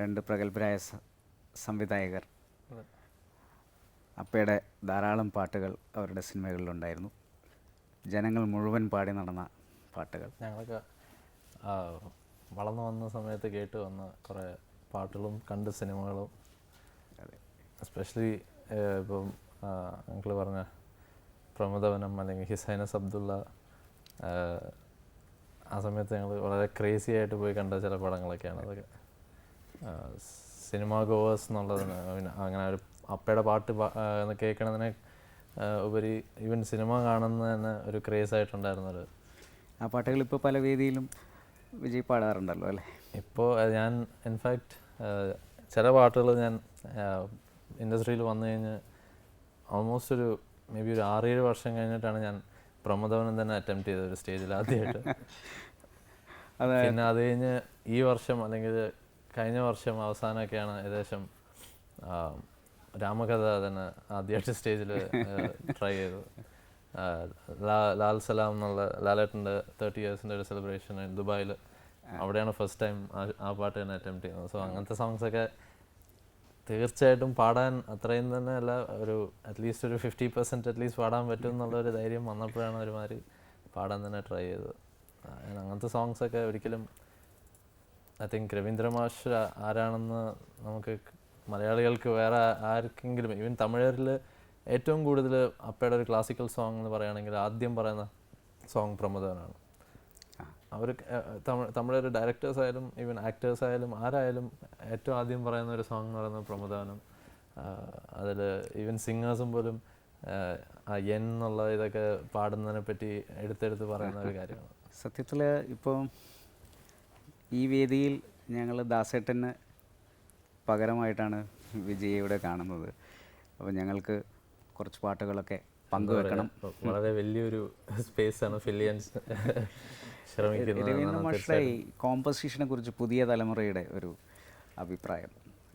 രണ്ട് പ്രഗത്ഭരായ സംവിധായകർ. അപ്പയുടെ ധാരാളം പാട്ടുകൾ അവരുടെ സിനിമകളിലുണ്ടായിരുന്നു. ജനങ്ങൾ മുഴുവൻ പാടി നടന്ന പാട്ടുകൾ. ഞങ്ങളൊക്കെ വളർന്നു വന്ന സമയത്ത് കേട്ട് വന്ന കുറേ പാട്ടുകളും കണ്ട് സിനിമകളും. എസ്പെഷ്യലി ഇപ്പം അങ്കിൾ പറഞ്ഞ പ്രമദവനം അല്ലെങ്കിൽ ഹിസൈനസ് അബ്ദുള്ള ആ സമയത്ത് ഞങ്ങൾ വളരെ ക്രേസി ആയിട്ട് പോയി കണ്ട ചില പടങ്ങളൊക്കെയാണ് അതൊക്കെ. സിനിമ ഗോവേഴ്സ് എന്നുള്ളതിന് അങ്ങനെ ഒരു അപ്പയുടെ പാട്ട് കേൾക്കണതിനെ ഉപരി ഈവൻ സിനിമ കാണുന്ന തന്നെ ഒരു ക്രേസ് ആയിട്ടുണ്ടായിരുന്നൊരു ആ പാട്ടുകൾ ഇപ്പോൾ പല വേദിയിലും വിജയ് പാടാറുണ്ടല്ലോ അല്ലേ? ഇപ്പോൾ ഞാൻ ഇൻഫാക്റ്റ് ചില പാട്ടുകൾ ഞാൻ ഇൻഡസ്ട്രിയിൽ വന്നു കഴിഞ്ഞ് ഓൾമോസ്റ്റ് ഒരു മേ ബി ഒരു ആറേഴ് വർഷം കഴിഞ്ഞിട്ടാണ് ഞാൻ പ്രമോദവനം തന്നെ അറ്റംപ്റ്റ് ചെയ്തത് ഒരു സ്റ്റേജിൽ ആദ്യമായിട്ട് അതെ പിന്നെ അത് കഴിഞ്ഞ് ഈ വർഷം അല്ലെങ്കിൽ കഴിഞ്ഞ വർഷം അവസാനമൊക്കെയാണ് ഏകദേശം രാമകഥ തന്നെ ആദ്യമായിട്ട് സ്റ്റേജിൽ ട്രൈ ചെയ്തു ലാൽ സലാം എന്നുള്ള ലാലേട്ടന്റെ തേർട്ടി ഇയേഴ്സിന്റെ ഒരു സെലിബ്രേഷൻ ദുബായിൽ അവിടെയാണ് ഫസ്റ്റ് ടൈം ആ പാട്ട് തന്നെ അറ്റംപ്റ്റ് ചെയ്യുന്നത്. സോ അങ്ങനത്തെ സോങ്സ് ഒക്കെ തീർച്ചയായിട്ടും പാടാൻ അത്രയും തന്നെ അല്ല ഒരു അറ്റ്ലീസ്റ്റ് ഒരു ഫിഫ്റ്റി പെർസെന്റ് അറ്റ്ലീസ്റ്റ് പാടാൻ പറ്റും എന്നുള്ള ഒരു ധൈര്യം വന്നപ്പോഴാണ് ഒരുമാതിരി പാടാൻ തന്നെ ട്രൈ ചെയ്തത്. അങ്ങനത്തെ സോങ്സൊക്കെ ഒരിക്കലും ഐ തിങ്ക് രവീന്ദ്ര മാഷ് ആരാണെന്ന് നമുക്ക് മലയാളികൾക്ക് വേറെ ആർക്കെങ്കിലും ഈവൻ തമിഴരിൽ ഏറ്റവും കൂടുതൽ അപ്പയുടെ ഒരു ക്ലാസിക്കൽ സോങ് എന്ന് പറയുകയാണെങ്കിൽ ആദ്യം പറയുന്ന സോങ് പ്രമോദനാണ്. അവർ തമിഴ് ഡയറക്ടേഴ്സ് ആയാലും ഈവൻ ആക്ടേഴ്സ് ആയാലും ആരായാലും ഏറ്റവും ആദ്യം പറയുന്ന ഒരു സോങ് എന്ന് പറയുന്നത് പ്രമോദാനം അതിൽ ഈവൻ സിംഗേഴ്സും പോലും എൻ എന്നുള്ള ഇതൊക്കെ പാടുന്നതിനെ പറ്റി എടുത്തെടുത്ത് പറയുന്ന ഒരു കാര്യമാണ്. സത്യത്തിൽ ഇപ്പോൾ ഈ വേദിയിൽ ഞങ്ങൾ ദാസേട്ടന് പകരമായിട്ടാണ് വിജയയുടെ കാണുന്നത്. അപ്പോൾ ഞങ്ങൾക്ക് കുറച്ച് പാട്ടുകളൊക്കെ പങ്കുവെക്കണം. വളരെ വലിയൊരു സ്പേസ് ആണ് ഫില്ല് ചെയ്യാൻ ശ്രമിക്കുന്നത് ഈ കോമ്പസിഷനെ കുറിച്ച് പുതിയ തലമുറയുടെ ഒരു അഭിപ്രായം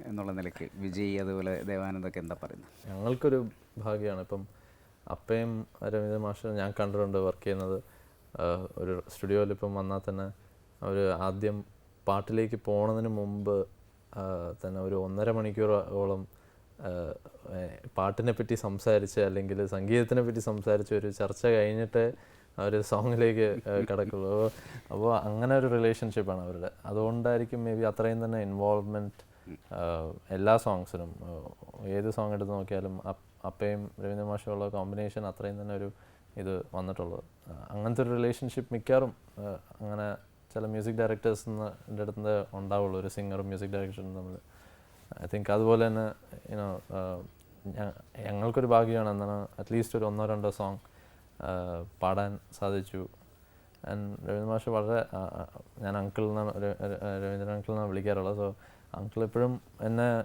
എന്നുള്ള നിലയ്ക്ക് വിജയ് അതുപോലെ ദേവാനന്ദൊക്കെ എന്താ പറയുന്നത്? ഞങ്ങൾക്കൊരു ഭാഗ്യമാണ്. ഇപ്പം അപ്പയും രവീന്ദ്ര മാഷ് ഞാൻ കണ്ടിട്ടുണ്ട് വർക്ക് ചെയ്യുന്നത്. ഒരു സ്റ്റുഡിയോയിൽ ഇപ്പം വന്നാൽ തന്നെ അവർ ആദ്യം പാട്ടിലേക്ക് പോണതിന് മുമ്പ് തന്നെ ഒരു ഒന്നര മണിക്കൂറോളം പാട്ടിനെ പറ്റി സംസാരിച്ച് അല്ലെങ്കിൽ സംഗീതത്തിനെ പറ്റി സംസാരിച്ച് ഒരു ചർച്ച കഴിഞ്ഞിട്ട് അവർ സോങ്ങിലേക്ക് കിടക്കുള്ളൂ. അപ്പോൾ അങ്ങനെ ഒരു റിലേഷൻഷിപ്പാണ് അവരുടെ. അതുകൊണ്ടായിരിക്കും മേ ബി അത്രയും തന്നെ ഇൻവോൾവ്മെന്റ് എല്ലാ സോങ്സിനും ഏത് സോങ് എടുത്ത് നോക്കിയാലും അപ്പയും രവീന്ദ്ര മാഷുള്ള കോമ്പിനേഷൻ അത്രയും തന്നെ ഒരു ഇത് വന്നിട്ടുള്ളത്. അങ്ങനത്തെ ഒരു റിലേഷൻഷിപ്പ് മിക്കവാറും അങ്ങനെ ചില മ്യൂസിക് ഡയറക്ടേഴ്സ് എന്റെ അടുത്ത് ഉണ്ടാവുള്ളൂ. ഒരു സിംഗറും മ്യൂസിക് ഡയറക്ടറും തമ്മിൽ ഐ തിങ്ക് അതുപോലെ തന്നെ യുനോ ഞങ്ങൾക്കൊരു ഭാഗ്യമാണ് എന്താണ് അറ്റ്ലീസ്റ്റ് ഒരു ഒന്നോ രണ്ടോ സോങ് പാടാൻ സാധിച്ചു. ആൻഡ് രവീന്ദ്ര മാഷ് വളരെ ഞാൻ അങ്കിൾ എന്നാണ് ര- ര- രവീന്ദ്രൻ അങ്കിൾ എന്നാണ് വിളിക്കാറുള്ളത്. സോ അങ്കിൾ എപ്പോഴും എന്നെ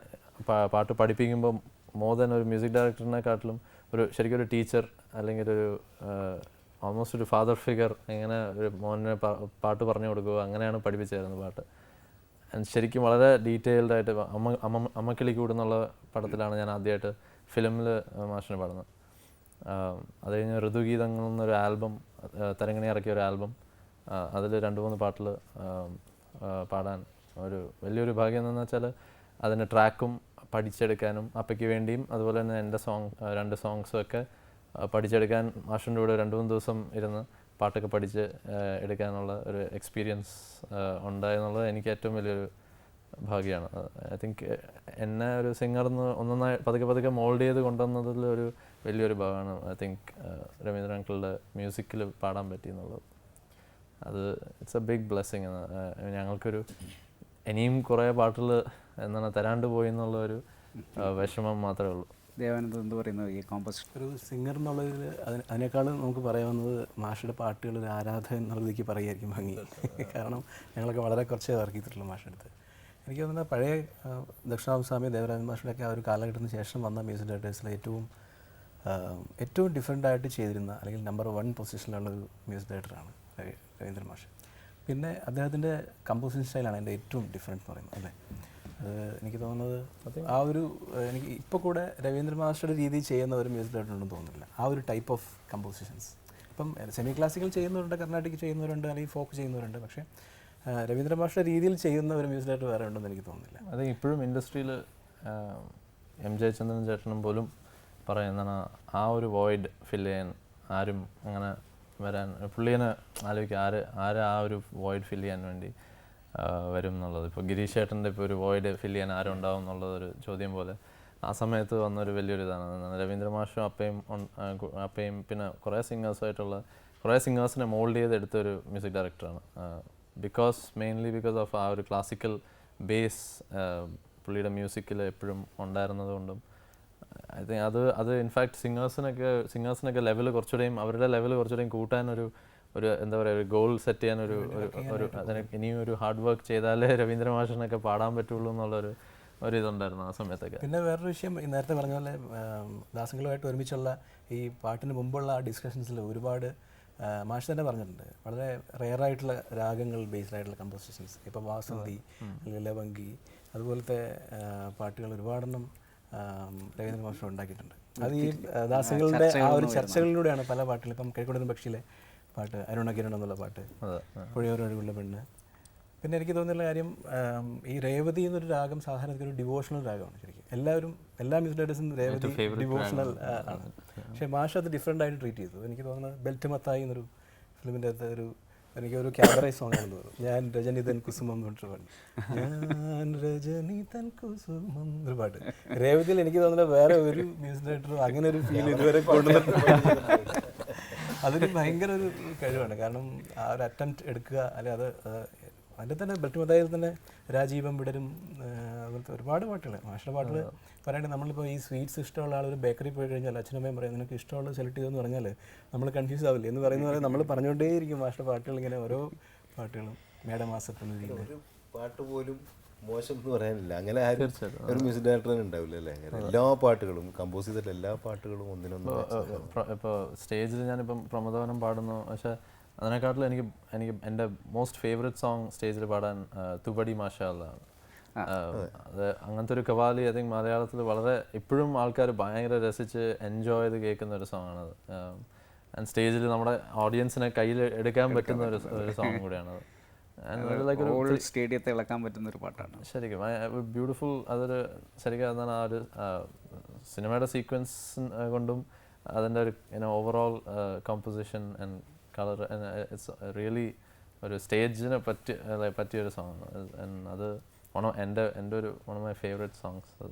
പാട്ട് പഠിപ്പിക്കുമ്പോൾ മോർ ഒരു മ്യൂസിക് ഡയറക്ടറിനെക്കാട്ടിലും ഒരു ശരിക്കും ഒരു ടീച്ചർ അല്ലെങ്കിൽ ഒരു ഓൾമോസ്റ്റ് ഒരു ഫാദർ ഫിഗർ ഇങ്ങനെ ഒരു മോനെ പാട്ട് പറഞ്ഞു കൊടുക്കുക അങ്ങനെയാണ് പഠിപ്പിച്ചായിരുന്നു പാട്ട്. ശരിക്കും വളരെ ഡീറ്റെയിൽഡ് ആയിട്ട് അമ്മ അമ്മ അമ്മക്കിളി കൂടുന്നുള്ള പടത്തിലാണ് ഞാൻ ആദ്യമായിട്ട് ഫിലിമിൽ മാഷിനെ പാടുന്നത്. അത് കഴിഞ്ഞ് ഋതുഗീതങ്ങൾ എന്നൊരു ആൽബം തരങ്ങണി ഇറക്കിയ ഒരു ആൽബം അതിൽ രണ്ട് മൂന്ന് പാട്ടിൽ പാടാൻ ഒരു വലിയൊരു ഭാഗ്യം എന്താണെന്ന് വെച്ചാൽ അതിന്റെ ട്രാക്കും പഠിച്ചെടുക്കാനും അപ്പയ്ക്ക് വേണ്ടിയും അതുപോലെ തന്നെ എന്റെ സോങ് രണ്ട് സോങ്സും ഒക്കെ പഠിച്ചെടുക്കാൻ മാഷിന്റെ കൂടെ രണ്ട് മൂന്ന് ദിവസം ഇരുന്ന് പാട്ടൊക്കെ പഠിച്ച് എടുക്കാനുള്ള ഒരു എക്സ്പീരിയൻസ് ഉണ്ടായെന്നുള്ളത് എനിക്ക് ഏറ്റവും വലിയൊരു ഭാഗ്യമാണ്. ഐ തിങ്ക് എന്നെ ഒരു സിംഗർ എന്ന് ഒന്നൊന്നായി പതുക്കെ പതുക്കെ മോൾഡ് ചെയ്ത് കൊണ്ടുവന്നതിൽ ഒരു വലിയൊരു ഭാഗമാണ് ഐ തിങ്ക് രവീന്ദ്ര അങ്കിളുടെ മ്യൂസിക്കിൽ പാടാൻ പറ്റി എന്നുള്ളത് അത് ഇറ്റ്സ് എ ബിഗ് ബ്ലെസ്സിങ് ഞങ്ങൾക്കൊരു ഇനിയും കുറേ പാട്ടുകൾ എന്താണ് തരാണ്ട് പോയി എന്നുള്ള ഒരു വിഷമം മാത്രമേ ഉള്ളൂ. ദേവാനന്ദ് എന്ത് പറയുന്നത് ഈ കോമ്പസ് ഒരു സിംഗർ എന്നുള്ളതിൽ അതിന് അതിനേക്കാളും നമുക്ക് പറയാവുന്നത് മാഷയുടെ പാട്ടുകൾ ഒരു ആരാധകൻ എന്നുള്ളതിലേക്ക് പറയുമായിരിക്കും ഭംഗി. കാരണം ഞങ്ങളൊക്കെ വളരെ കുറച്ചേ വർക്ക് ചെയ്തിട്ടുള്ളൂ മാഷയുടെ എനിക്ക് തോന്നുന്നത് പഴയ ആ, ദക്ഷിണാംസ്വാമി ദേവരാജൻ മാഷയുടെയൊക്കെ ആ ഒരു കാലഘട്ടത്തിന് ശേഷം വന്ന മ്യൂസിക് ഡയറക്ടേഴ്സിലെ ഏറ്റവും ഏറ്റവും ഡിഫറെന്റ് ആയിട്ട് ചെയ്തിരുന്ന അല്ലെങ്കിൽ നമ്പർ വൺ പൊസിഷനിലുള്ള ഒരു മ്യൂസിക് ഡയറക്ടറാണ് രവീന്ദ്രൻ രവീന്ദ്ര മാഷ്. പിന്നെ അദ്ദേഹത്തിന്റെ കമ്പോസിഷൻ സ്റ്റൈലാണ് എന്റെ ഏറ്റവും ഡിഫറെന്റ് എന്ന് പറയുന്നത് അല്ലേ? അത് എനിക്ക് തോന്നുന്നത് ആ ഒരു എനിക്ക് ഇപ്പോൾ കൂടെ രവീന്ദ്ര മാസ്റ്ററുടെ രീതി ചെയ്യുന്ന ഒരു മ്യൂസിക് ഡയറക്ടറുണ്ടെന്ന് തോന്നുന്നില്ല. ആ ഒരു ടൈപ്പ് ഓഫ് കമ്പോസിഷൻസ് ഇപ്പം സെമി ക്ലാസിക്കൽ ചെയ്യുന്നവരുണ്ട് കർണാട്ടിക് ചെയ്യുന്നവരുണ്ട് അല്ലെങ്കിൽ ഫോക്ക് ചെയ്യുന്നവരുണ്ട്. പക്ഷേ രവീന്ദ്ര മാഷയുടെ രീതിയിൽ ചെയ്യുന്ന ഒരു മ്യൂസിക് ഡയറക്ടർ വേറെ ഉണ്ടെന്ന് എനിക്ക് തോന്നുന്നില്ല. അത് ഇപ്പോഴും ഇൻഡസ്ട്രിയിൽ എം ജെ ചന്ദ്രൻ ചേട്ടനും പോലും പറയുന്നതാണ് ആ ഒരു വോയിഡ് ഫില്ല് ചെയ്യാൻ ആരും അങ്ങനെ വരാൻ പുള്ളിനെ ആലോചിക്കുക ആര് ആര് ആ ഒരു വോയിഡ് ഫില്ല് ചെയ്യാൻ വേണ്ടി വരും എന്നുള്ളത്. ഇപ്പോൾ ഗിരീഷ് ഏട്ടന്റെ ഇപ്പോൾ ഒരു വോയിഡ് ഫില്ല് ചെയ്യാൻ ആരും ഉണ്ടാവും എന്നുള്ളതൊരു ചോദ്യം പോലെ ആ സമയത്ത് വന്നൊരു വലിയൊരു ഇതാണ് രവീന്ദ്ര മാഷും അപ്പയും അപ്പയും പിന്നെ കുറേ സിംഗേഴ്സുമായിട്ടുള്ള കുറേ സിംഗേഴ്സിനെ മോൾഡ് ചെയ്ത് എടുത്തൊരു മ്യൂസിക് ഡയറക്ടറാണ് ബിക്കോസ് മെയിൻലി ബിക്കോസ് ഓഫ് ആ ഒരു ക്ലാസിക്കൽ ബേസ് പുള്ളിയുടെ മ്യൂസിക്കിൽ എപ്പോഴും ഉണ്ടായിരുന്നത് കൊണ്ടും ഐ തിങ്ക് അത് അത് ഇൻഫാക്ട് സിംഗേഴ്സിനൊക്കെ സിംഗേഴ്സിനൊക്കെ ലെവൽ കുറച്ചുകൂടെയും അവരുടെ ലെവൽ കുറച്ചുകൂടെയും കൂട്ടാൻ ഒരു എന്താ പറയുക ഒരു ഗോൾ സെറ്റ് ചെയ്യാൻ ഒരു ഒരു അതിന് ഇനിയും ഒരു ഹാർഡ് വർക്ക് ചെയ്താലേ രവീന്ദ്ര മാഷിനൊക്കെ പാടാൻ പറ്റുള്ളൂ എന്നുള്ളൊരു ഒരു ഇതുണ്ടായിരുന്നു ആ സമയത്തൊക്കെ. പിന്നെ വേറൊരു വിഷയം ഈ നേരത്തെ പറഞ്ഞ പോലെ ദാസങ്ങളുമായിട്ട് ഒരുമിച്ചുള്ള ഈ പാട്ടിന് മുമ്പുള്ള ആ ഡിസ്കഷൻസിൽ ഒരുപാട് മാഷ് തന്നെ പറഞ്ഞിട്ടുണ്ട്. വളരെ റെയർ ആയിട്ടുള്ള രാഗങ്ങൾ ബേസ്ഡ് ആയിട്ടുള്ള കമ്പോസിഷൻസ് ഇപ്പോൾ വാസന്തി ലീലഭംഗി അതുപോലത്തെ പാട്ടുകൾ ഒരുപാടെണ്ണം രവീന്ദ്ര മാഷ് ഉണ്ടാക്കിയിട്ടുണ്ട്. അത് ഈ ആ, ദാസങ്ങളുടെ ആ ഒരു ചർച്ചകളിലൂടെയാണ് പല പാട്ടുകളും ഇപ്പം കിഴക്കുടൻ പക്ഷിയിലെ പാട്ട് അരുണ കിരൺ എന്നുള്ള പാട്ട്. പുഴയോരൊഴുകുള്ള പെണ്ണ്. പിന്നെ എനിക്ക് തോന്നിയുള്ള കാര്യം ഈ രേവതി എന്നൊരു രാഗം സാധാരണ ഒരു ഡിവോഷണൽ രാഗമാണ് ശരിക്കും. എല്ലാവരും എല്ലാ മ്യൂസിക് ഡയറക്ടേഴ്സും രേവതി ഡിവോഷണൽ ആണ്. പക്ഷേ മാഷ് അത് ഡിഫറെന്റ് ആയിട്ട് ട്രീറ്റ് ചെയ്തു. എനിക്ക് തോന്നുന്നത് ബെൽറ്റ് മത്തായി എന്നൊരു ഫിലിമിന്റെ അകത്ത് ഒരു എനിക്ക് ഒരു ക്യാമറ സോങ് ആണെന്ന് തോന്നുന്നു. ഞാൻ രജനിതൻ കുസുമം എന്ന് പറഞ്ഞിട്ട് പാട്ട്. ഞാൻ രജനിതൻ കുസുമം ഒരു പാട്ട്. രേവതിയിൽ എനിക്ക് തോന്നുന്നത് വേറെ ഒരു മ്യൂസിക് ഡയറക്ടറും അങ്ങനെ ഒരു ഫീൽ ഇതുവരെ കൊണ്ടുവന്നിട്ടുണ്ട് അതൊരു ഭയങ്കര ഒരു കഴിവാണ്. കാരണം ആ ഒരു അറ്റംപ്റ്റ് എടുക്കുക അല്ലെ അത് അതിന്റെ തന്നെ ബെൽറ്റ് മതായിൽ തന്നെ രാജീവം വിടരും അതുപോലത്തെ ഒരുപാട് പാട്ടുകൾ മാഷയുടെ പാട്ടുകൾ പറയുകയാണെങ്കിൽ നമ്മളിപ്പോൾ ഈ സ്വീറ്റ്സ് ഇഷ്ടമുള്ള ആൾ ഒരു ബേക്കറി പോയി കഴിഞ്ഞാൽ അച്ഛനമ്മയും പറയും നിനക്ക് ഇഷ്ടമുള്ള സെലക്ട് ചെയ്തെന്ന് പറഞ്ഞാൽ നമ്മൾ കൺഫ്യൂസ് ആവില്ല? എന്ന് പറയുന്ന പോലെ നമ്മൾ പറഞ്ഞുകൊണ്ടേയിരിക്കും മാഷയുടെ പാട്ടുകൾ ഇങ്ങനെ ഓരോ പാട്ടുകളും മേടമാസത്തിൽ രീതിയിൽ ഒരു പാട്ട് പോലും മോശം എന്ന് പറയാനില്ല. അങ്ങനെ ആരും ഒരു മ്യൂസിക് ഡയറക്ടർ ഉണ്ടാവില്ല അല്ലേ? എല്ലാ പാട്ടുകളും കമ്പോസ് ചെയ്തിട്ടുള്ള എല്ലാ പാട്ടുകളും ഒന്നിനൊന്നും ഇപ്പോൾ സ്റ്റേജിൽ ഞാനിപ്പം പ്രമോദവനം പാടുന്നു. പക്ഷേ അതിനെക്കാട്ടിലും എനിക്ക് എനിക്ക് എന്റെ മോസ്റ്റ് ഫേവറേറ്റ് സോങ് സ്റ്റേജിൽ പാടാൻ തുബടി മാഷാലാണ് അത് അങ്ങനത്തെ ഒരു കവാലി ഐ തിങ്ക് മലയാളത്തിൽ വളരെ ഇപ്പോഴും ആൾക്കാർ ഭയങ്കര രസിച്ച് എൻജോയ് ചെയ്ത് കേൾക്കുന്ന ഒരു സോങ്ങാണത് ആൻഡ് സ്റ്റേജിൽ നമ്മുടെ ഓഡിയൻസിനെ കയ്യിൽ എടുക്കാൻ പറ്റുന്ന ഒരു ഒരു സോങ് കൂടിയാണത്. ഒരു സ്റ്റേഡിയത്തെ ഇളക്കാൻ പറ്റുന്ന ഒരു പാട്ടാണ്. ശരിക്കും. ബ്യൂട്ടിഫുൾ അതൊരു ശരിക്കും അതാണ് ആ ഒരു സിനിമയുടെ സീക്വൻസ് കൊണ്ടും അതിന്റെ ഒരു overall composition and colour it's really ഒരു സ്റ്റേജിനെ പറ്റി പറ്റിയൊരു സോങ് അത് വൺ എന്റെ എന്റെ ഒരു one of my favourite songs അത്